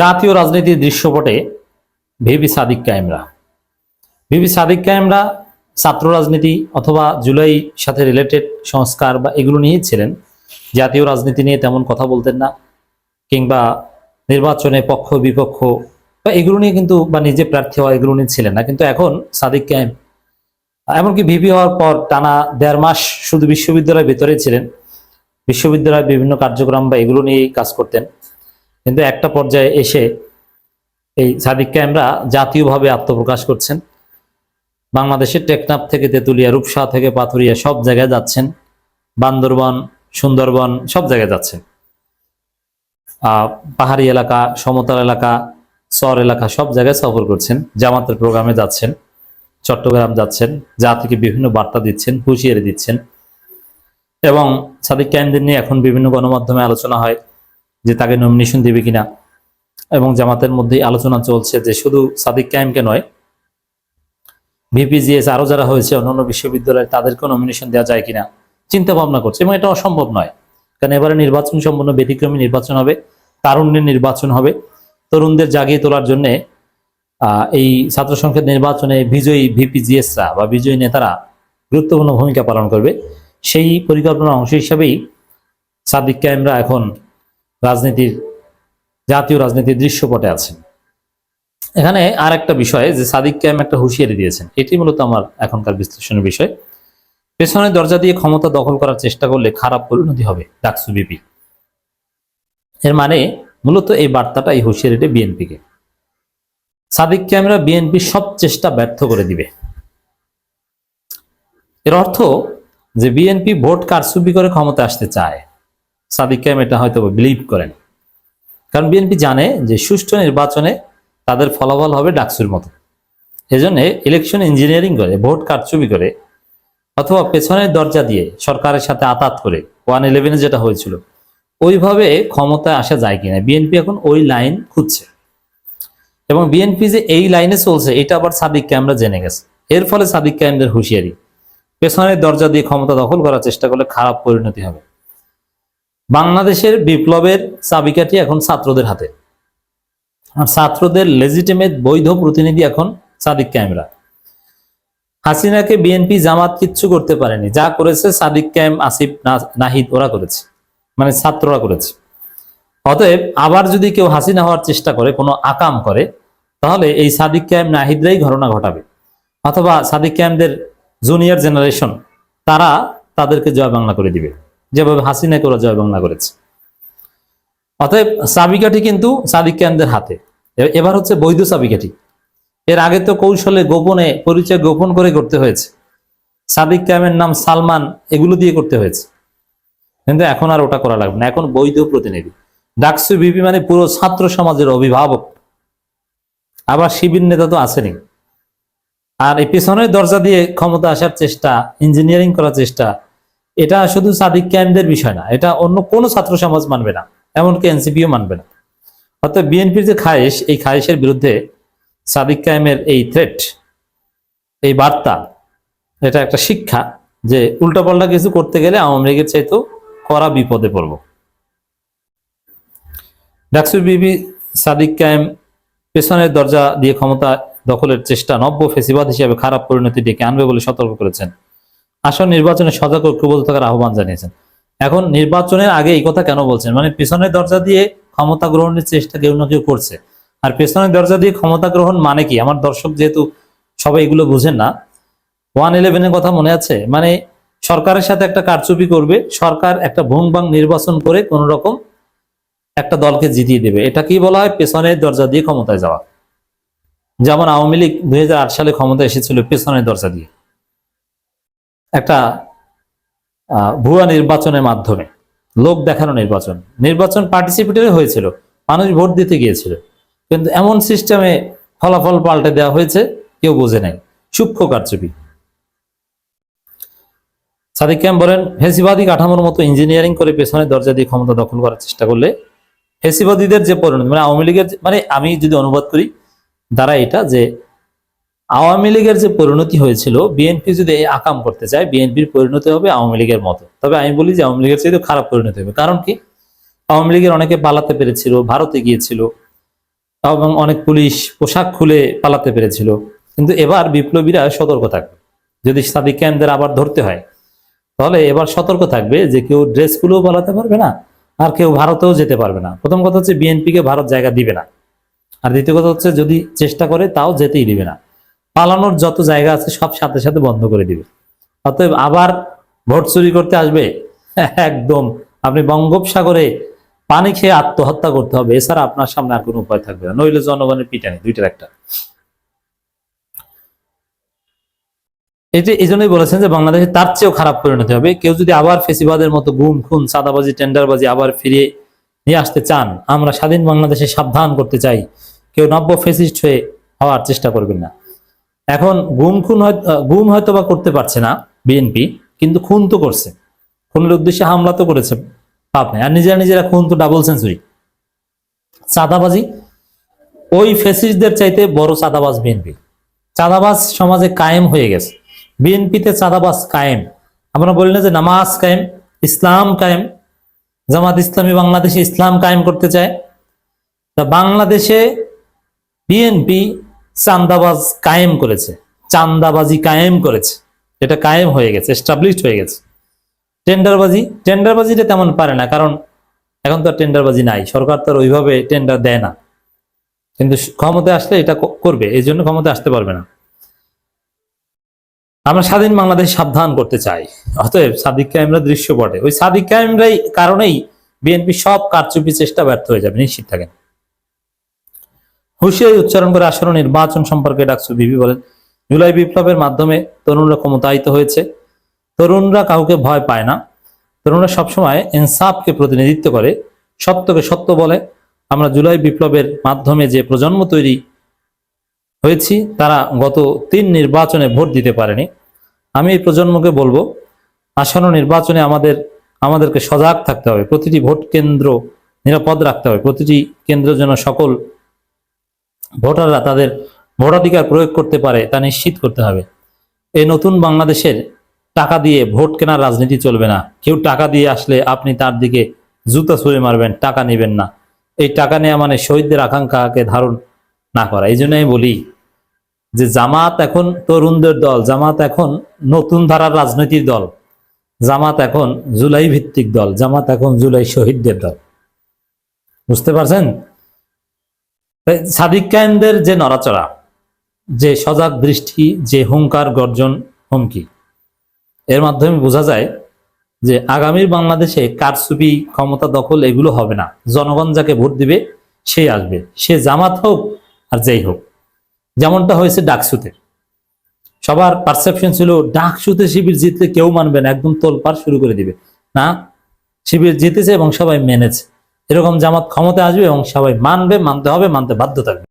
জাতীয় রাজনীতির দৃশ্যপটে ভিপি সাদিক কায়েমরা। ভিপি সাদিক কায়েমরা ছাত্র রাজনীতি অথবা জুলাই সাথে রিলেটেড সংস্কার বা এগুলো নিয়েই ছিলেন। জাতীয় রাজনীতি নিয়ে তেমন কথা বলতেন না, কিংবা নির্বাচনে পক্ষ, বিপক্ষ বা এগুলো নিয়ে কিন্তু বা নিজে প্রার্থী হওয়া এগুলো নিয়ে ছিলেন না। কিন্তু এখন সাদিক কায়েম। এমনকি ভিপি হওয়ার পর টানা দেড় মাস শুধু বিশ্ববিদ্যালয়ের ভেতরে ছিলেন। বিশ্ববিদ্যালয়ের বিভিন্ন কার্যক্রম বা এগুলো নিয়েই কাজ করতেন। কিন্তু একটা পর্যায়ে এসে এই সাদিক ক্যামরা জাতীয়ভাবে আত্মপ্রকাশ করছেন। বাংলাদেশের টেকনাফ থেকে তেঁতুলিয়া, রূপসা থেকে পাথুরিয়া সব জায়গায় যাচ্ছেন। বান্দরবন, সুন্দরবন সব জায়গায় যাচ্ছেন। পাহাড়ি এলাকা, সমতল এলাকা চর এলাকা সব জায়গায় সফর করছেন। জামাতের প্রোগ্রামে যাচ্ছেন, চট্টগ্রাম যাচ্ছেন যা থেকে বিভিন্ন বার্তা দিচ্ছেন, হুঁশিয়ারি দিচ্ছেন। এবং সাদিক ক্যামদের নিয়ে এখন বিভিন্ন গণমাধ্যমে আলোচনা হয়। যে তাকে নমিনেশন দিবে কিনা এবং জামাতের মধ্যে আলোচনা চলছে যে শুধু সাদিক কায়েমকে নয় ভিপিজিএস আরও যারা হয়েছে, অন্যান্য বিশ্ববিদ্যালয়ে তাদেরকেও নমিনেশন দেওয়া যায় কিনা চিন্তা ভাবনা করছে এবং এটা অসম্ভব নয়। কারণ এবারে নির্বাচন সম্পূর্ণ ব্যতিক্রমী নির্বাচন হবে, তারুণ্যের নির্বাচন হবে। তরুণদের জাগিয়ে তোলার জন্যে এই ছাত্র সংসদ নির্বাচনে বিজয়ী ভিপিজিএসরা বা বিজয়ী নেতারা গুরুত্বপূর্ণ ভূমিকা পালন করবে। সেই পরিকল্পনার অংশ হিসাবেই সাদিক কায়েমরা এখন রাজনীতির, জাতীয় রাজনীতির দৃশ্যপটে আছেন। এখানে আর একটা বিষয় যে সাদিক কায়েম একটা হুঁশিয়ারি দিয়েছেন। এটি মূলত আমার এখনকার বিশ্লেষণের বিষয়। পেছনের দরজা দিয়ে ক্ষমতা দখল করার চেষ্টা করলে খারাপ পরিণতি হবে ডাকসু বিপি। এর মানে মূলত এই বার্তাটা, এই হুঁশিয়ারিটা বিএনপিকে। সাদিক ক্যামেরা বিএনপি সব চেষ্টা ব্যর্থ করে দিবে। এর অর্থ যে বিএনপি ভোট কারচুপি করে ক্ষমতা আসতে চায়। সাদিক এটা হয়তো বিলিভ করেন। কারণ বিএনপি জানে যে সুষ্ঠু নির্বাচনে তাদের ফলাফল হবে ডাকসুর মতো। এজন্য ইলেকশন ইঞ্জিনিয়ারিং করে, ভোট কারচুপি করে, অথবা পেছনের দরজা দিয়ে সরকারের সাথে আতাত করে ওয়ান ইলেভেনে যেটা হয়েছিল, ওইভাবে ক্ষমতায় আসা যায় কিনা বিএনপি এখন ওই লাইন খুঁজছে। এবং বিএনপি যে এই লাইনে চলছে, এটা আবার সাদিক ক্যামরা জেনে গেছে। এর ফলে সাদিক ক্যামদের হুঁশিয়ারি, পেছনের দরজা দিয়ে ক্ষমতা দখল করার চেষ্টা করলে খারাপ পরিণতি হবে। বাংলাদেশের বিপ্লবের চাবিকাঠি এখন ছাত্রদের হাতে। আর ছাত্রদের লেজিটিমেট বৈধ প্রতিনিধি এখন সাদিক ক্যামেরা। হাসিনাকে বিএনপি জামাত কিচ্ছু করতে পারেনি। যা করেছে সাদিক ক্যাম আসিফ নাহিদ, ওরা করেছে। মানে ছাত্ররা করেছে। অতএব আবার যদি কেউ হাসিনা হওয়ার চেষ্টা করে, কোনো আকাম করে, তাহলে এই সাদিক ক্যাম, নাহিদরাই ঘটনা ঘটাবে। অথবা সাদিক ক্যামদের জুনিয়র জেনারেশন তারা তাদেরকে জয় বাংলা করে দিবে। যেভাবে হাসিনাকে ওরা জয় বাংলা করেছে। অতএব চাবিকাঠি কিন্তু সাদিক ক্যামদের হাতে এবার হচ্ছে বৈধ চাবিকাঠি এর আগে তো কৌশলে গোপনে পরিচয় গোপন করে করতে হয়েছে। সাদিক ক্যামের নাম সালমান এগুলো দিয়ে করতে হয়েছে। কিন্তু এখন আর ওটা করা লাগবে না। এখন বৈধ প্রতিনিধি। ডাকসু বিপি মানে পুরো ছাত্র সমাজের অভিভাবক। আবার শিবির নেতা তো আসেনি আর এই পেছনের দরজা দিয়ে ক্ষমতা আসার চেষ্টা, ইঞ্জিনিয়ারিং করার চেষ্টা এটা শুধু সাদিক ক্যাম্পদের বিষয় না, এটা অন্য কোনো ছাত্র সমাজ মানবে না, এমনকি এনসিপিও মানবে না। অর্থাৎ বিএনপির যে খায়েশ, এই খায়েশের বিরুদ্ধে সাদিক কায়েমের এই থ্রেট এই বার্তা, এটা একটা শিক্ষা যে উল্টাপাল্টা কিছু করতে গেলে আওয়ামী লীগের চাইতেও করা বিপদে পড়ব। ডাকসুর বিবি সাদিক কায়েম পেছনের দরজা দিয়ে ক্ষমতা দখলের চেষ্টা, নব্য ফেসিবাদ হিসেবে খারাপ পরিণতি ডেকে আনবে বলে সতর্ক করেছেন। আসন নির্বাচনে সজাগ ঐক্যবদ্ধ থাকার আহ্বান জানিয়েছেন। এখন নির্বাচনের আগে এই কথা কেন বলছেন? মানে পেছনের দরজা দিয়ে ক্ষমতা গ্রহণের চেষ্টা কেউ না কেউ করছে। আর পেছনের দরজা দিয়ে ক্ষমতা গ্রহণ মানে কি? আমার দর্শক যেহেতু সবাই এগুলো বুঝেন না, ওয়ান ইলেভেনের কথা মনে আছে? মানে সরকারের সাথে একটা কারচুপি করবে, সরকার একটা ভুং ভাং নির্বাচন করে কোন রকম একটা দলকে জিতিয়ে দেবে। এটা কি বলা হয় পেছনের দরজা দিয়ে ক্ষমতায় যাওয়া। যেমন আওয়ামী লীগ দুই হাজার আট সালে ক্ষমতায় এসেছিল পেছনের দরজা দিয়ে। একটা ভুয়া নির্বাচনের মাধ্যমে, লোক দেখানো নির্বাচন। নির্বাচন পার্টিসিপেটরি হয়েছিল, মানুষ ভোট দিতে গিয়েছিল। কিন্তু এমন সিস্টেমে ফলাফল পাল্টে দেওয়া হয়েছে, কেউ বোঝে নাই। সূক্ষ্ম কারচুপি। সাদিক ক্যাম বলেন ফেসিবাদী কাঠামোর মতো ইঞ্জিনিয়ারিং করে পেছনের দরজা দিয়ে ক্ষমতা দখল করার চেষ্টা করলে ফেসিবাদীদের যে পরিণতি মানে আওয়ামী লীগের মানে আমি যদি অনুবাদ করি, দ্বারা এটা যে আওয়ামী লীগের যে পরিণতি হয়েছিল, বিএনপি যদি এই আকাম করতে চায়, বিএনপির পরিণতি হবে আওয়ামী লীগের মতো। তবে আমি বলি যে আওয়ামী লীগের চাইতে খারাপ পরিণতি হবে। কারণ কি? আওয়ামী লীগের অনেকে পালাতে পেরেছিল, ভারতে গিয়েছিল, এবং অনেক পুলিশ পোশাক খুলে পালাতে পেরেছিল। কিন্তু এবার বিপ্লবীরা সতর্ক থাকবে। যদি সাদিক ক্যাম্পদের আবার ধরতে হয়, তাহলে এবার সতর্ক থাকবে যে কেউ ড্রেস খুলেও পালাতে পারবে না, আর কেউ ভারতেও যেতে পারবে না। প্রথম কথা হচ্ছে, বিএনপিকে ভারত জায়গা দিবে না। আর দ্বিতীয় কথা হচ্ছে, যদি চেষ্টা করে, তাও যেতেই দিবে না। পালানোর যত জায়গা আছে সব সাথে সাথে বন্ধ করে দিবে। অতএব আবার ভোট চুরি করতে আসবে? একদম। আপনি বঙ্গোপসাগরে পানি খেয়ে আত্মহত্যা করতে হবে, এছাড়া আপনার সামনে আর কোনো উপায় থাকবে না। নইলে জনগণের পিটানি, দুইটার একটা। এটি এই জন্যই বলেছেন যে বাংলাদেশে তার চেয়েও খারাপ পরিণতি হবে। কেউ যদি আবার ফেসিবাদের মতো গুম, খুন সাদাবাজি টেন্ডারবাজি আবার ফিরিয়ে নিয়ে আসতে চান, আমরা স্বাধীন বাংলাদেশে সাবধান করতে চাই। কেউ নব্য ফেসিস্ট হয়ে হওয়ার চেষ্টা করবেন না। এখন গুম খুন গুম হয়তো বা করতে পারছে না বিএনপি, কিন্তু খুন তো করছে। খুনের উদ্দেশ্যে হামলা তো করেছে পাপ আর নিজেরা নিজেরা খুন তো ডাবল সেঞ্চুরি চাঁদাবাজি, ওই ফেসিস্টদের চাইতে বড় চাঁদাবাজ বিএনপি। চাঁদাবাজ সমাজে কায়েম হয়ে গেছে। বিএনপিতে চাঁদাবাজ কায়েম। আমরা বলি না যে নামাজ কায়েম, ইসলাম কায়েম। জামাত ইসলামী বাংলাদেশে ইসলাম কায়েম করতে চায়। তা বাংলাদেশে বিএনপি চান্দাবাজ কায়েম করেছে। চান্দাবাজি কায়েম করেছে। এটা কায়েম হয়ে গেছে এস্টাবলিশড হয়ে গেছে। টেন্ডারবাজি, টেন্ডারবাজিটা তেমন পারে না, কারণ এখন তো টেন্ডারবাজি নাই। সরকার তো ওইভাবে টেন্ডার দেয় না। কিন্তু ক্ষমতায় আসলে এটা করবে, এই জন্য ক্ষমতায় আসতে পারবে না। আমরা স্বাধীন বাংলাদেশ সাবধান করতে চাই। অতএব সাদিক কায়েমরা দৃশ্যপটে। ওই সাদিক কায়েমরাই কারণেই বিএনপি সব কারচুপি চেষ্টা ব্যর্থ হয়ে যাবে, নিশ্চিত থাকেন। হুঁশিয়ারি উচ্চারণ করে আসন্ন নির্বাচন সম্পর্কে ডাকসু বিবি বলেন, জুলাই বিপ্লবের মাধ্যমে তরুণরা ক্ষমতায়িত হয়েছে। তরুণরা কাউকে ভয় পায় না। তরুণরা সবসময় ইনসাফকে প্রতিনিধিত্ব করে। সত্যকে সত্য বলে। আমরা জুলাই বিপ্লবের মাধ্যমে যে প্রজন্ম তৈরি হয়েছি, তারা গত তিন নির্বাচনে ভোট দিতে পারেনি। আমি এই প্রজন্মকে বলব, আসন্ন নির্বাচনে আমাদের, আমাদেরকে সজাগ থাকতে হবে। প্রতিটি ভোট কেন্দ্র নিরাপদ রাখতে হবে। প্রতিটি কেন্দ্র যেন সকল ভোটাররা তাদের ভোটাধিকার প্রয়োগ করতে পারে তা নিশ্চিত করতে হবে। এই নতুন বাংলাদেশের টাকা দিয়ে ভোট কেনার রাজনীতি চলবে না। কেউ টাকা দিয়ে আসলে আপনি তার দিকে জুতা ছুঁড়ে মারবেন, টাকা নেবেন না। এই টাকা নেওয়া মানে শহীদদের আকাঙ্ক্ষাকে ধারণ না করা। এই জন্য আমি বলি যে জামাত এখন তরুণদের দল, জামাত এখন নতুন ধারার রাজনৈতিক দল, জামাত এখন জুলাই ভিত্তিক দল, জামাত এখন জুলাই শহীদদের দল। বুঝতে পারছেন? তাই সাদিক কায়েমদের যে নড়াচড়া, যে সজাগ দৃষ্টি, যে হুঙ্কার গর্জন হুমকি, এর মাধ্যমে বোঝা যায় যে আগামীর বাংলাদেশে কারচুপি, ক্ষমতা দখল এগুলো হবে না। জনগণ যাকে ভোট দিবে, সে আসবে। সে জামাত হোক আর যেই হোক। যেমনটা হয়েছে ডাকসুতে। সবার পারসেপশন ছিল, ডাকসুতে শিবির জিতলে কেউ মানবে না, একদম তোলপাড় শুরু করে দিবে। না, শিবির জিতেছে এবং সবাই মেনেছে। এরকম জামাত ক্ষমতা আসবে এবং সবাই মানবে মানতে হবে মানতে বাধ্য থাকবে।